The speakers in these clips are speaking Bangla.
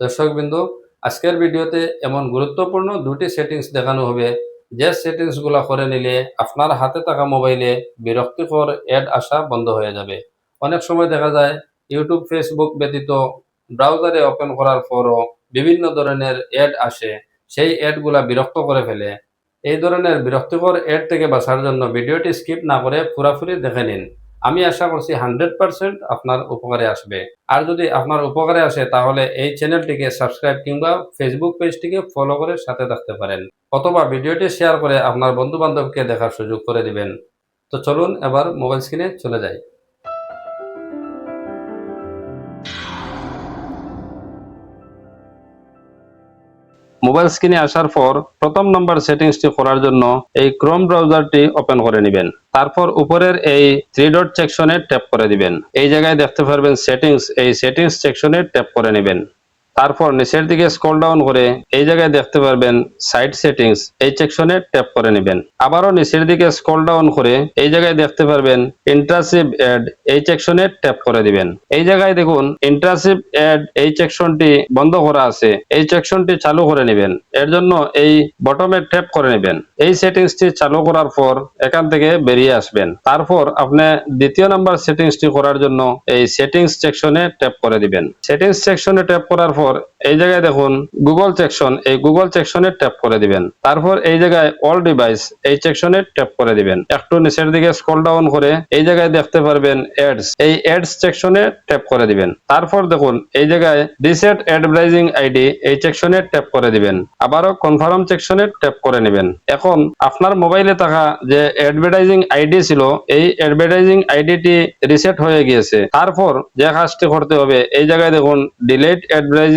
দর্শকবৃন্দ, আজকের ভিডিওতে এমন গুরুত্বপূর্ণ দুটি সেটিংস দেখানো হবে। যে সেটিংসগুলো করে নিলে আপনার হাতে থাকা মোবাইলে বিরক্তিকর অ্যাড আসা বন্ধ হয়ে যাবে। অনেক সময় দেখা যায় ইউটিউব ফেসবুক ব্যতীত ব্রাউজারে ওপেন করার পরও বিভিন্ন ধরনের অ্যাড আসে। সেই অ্যাডগুলা বিরক্ত করে ফেলে। এই ধরনের বিরক্তিকর অ্যাড থেকে বাঁচার জন্য ভিডিওটি স্কিপ না করে পুরাপুরি দেখে নিন। আমি আশা করছি হান্ড্রেড পার্সেন্ট আপনার উপকারে আসবে। আর যদি আপনার উপকারে আসে, তাহলে এই চ্যানেলটিকে সাবস্ক্রাইব কিংবা ফেসবুক পেজটিকে ফলো করে সাথে থাকতে পারেন। অথবা ভিডিওটি শেয়ার করে আপনার বন্ধু বান্ধবকে দেখার সুযোগ করে দিবেন। তো চলুন এবার মোবাইল স্ক্রিনে চলে যাই। মোবাইল স্ক্রিনে আসার পর প্রথম নম্বর সেটিংসটি করার জন্য এই ক্রোম ব্রাউজারটি ওপেন করে নেবেন। তারপর উপরের এই থ্রি ডট সেকশনে ট্যাপ করে দিবেন। এই জায়গায় দেখতে পারবেন সেটিংস। এই সেটিংস সেকশনে ট্যাপ করে নেবেন। তারপর নিচের দিকে স্ক্রল ডাউন করে এই জায়গায় দেখতে পারবেন সাইট সেটিংস এই সেকশনে ট্যাপ করে নেবেন। আবারও নিচের দিকে স্ক্রল ডাউন করে এই জায়গায় দেখতে পারবেন ইন্টারসিভ অ্যাড এই সেকশনে ট্যাপ করে দিবেন। এই জায়গায় দেখুন ইন্টারসিভ অ্যাড এই সেকশনটি বন্ধ করা আছে। এই সেকশনটি চালু করে নেবেন। এর জন্য এই বটমে ট্যাপ করে নেবেন। এই সেটিংসটি চালু করার পর এখান থেকে বেরিয়ে আসবেন। তারপর আপনি দ্বিতীয় নাম্বার সেটিংসটি করার জন্য এই সেটিংস সেকশনে ট্যাপ করে দিবেন। সেটিংস সেকশনে ট্যাপ করার পর এই জায়গায় দেখুন গুগল সেকশন এই গুগল সেকশনে ট্যাপ করে দিবেন। তারপর এই জায়গায় অল ডিভাইস এই সেকশনে ট্যাপ করে দিবেন। একটু নিচের দিকে স্ক্রল ডাউন করে এই জায়গায় দেখতে পারবেন অ্যাডস এই অ্যাডস সেকশনে ট্যাপ করে দিবেন। তারপর দেখুন এই জায়গায় রিসেট অ্যাডভার্টাইজিং আইডি এই সেকশনে ট্যাপ করে দিবেন। আবারও কনফার্ম সেকশনে ট্যাপ করে নেবেন। এখন আপনার মোবাইলে থাকা যে অ্যাডভার্টাইজিং আইডি ছিল, এই অ্যাডভার্টাইজিং আইডিটি রিসেট হয়ে গিয়েছে। তারপর যে কাজটি করতে হবে, এই জায়গায় দেখুন ডিলেট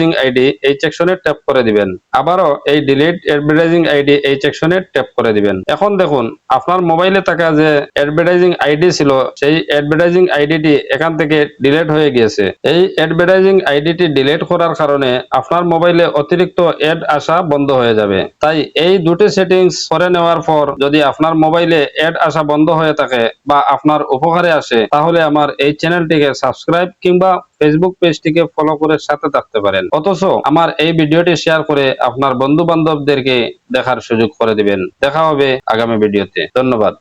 অ্যাডভার্টাইজিং আইডি এই সেকশনে ট্যাপ করে দিবেন। আবারও এই ডিলিট অ্যাডভার্টাইজিং আইডি এই সেকশনে ট্যাপ করে দিবেন। এখন দেখুন, আপনার মোবাইলে থাকা যে অ্যাডভার্টাইজিং আইডি ছিল, সেই অ্যাডভার্টাইজিং আইডিটি এখান থেকে ডিলিট হয়ে গিয়েছে। এই অ্যাডভার্টাইজিং আইডিটি ডিলিট করার কারণে আপনার মোবাইলে অতিরিক্ত অ্যাড আসা বন্ধ হয়ে যাবে। তাই এই দুটি সেটিংস করে নেওয়ার পর যদি আপনার মোবাইলে অ্যাড আসা বন্ধ হয়ে থাকে বা আপনার উপকারে আসে, তাহলে আমার এই চ্যানেলটিকে সাবস্ক্রাইব কিংবা ফেসবুক পেজটিকে ফলো করে সাথে থাকতে পারেন। অথচ আমার এই ভিডিওটি শেয়ার করে আপনার বন্ধু বান্ধবদেরকে দেখার সুযোগ করে দিবেন। দেখা হবে আগামী ভিডিওতে। ধন্যবাদ।